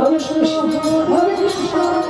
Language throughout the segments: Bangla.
Hare Krishna Hare Krishna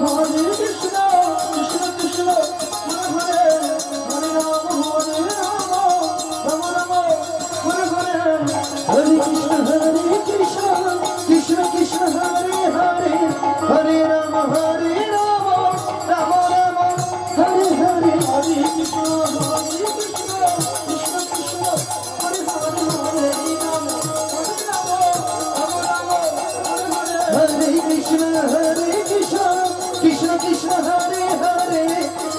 Hare Krishna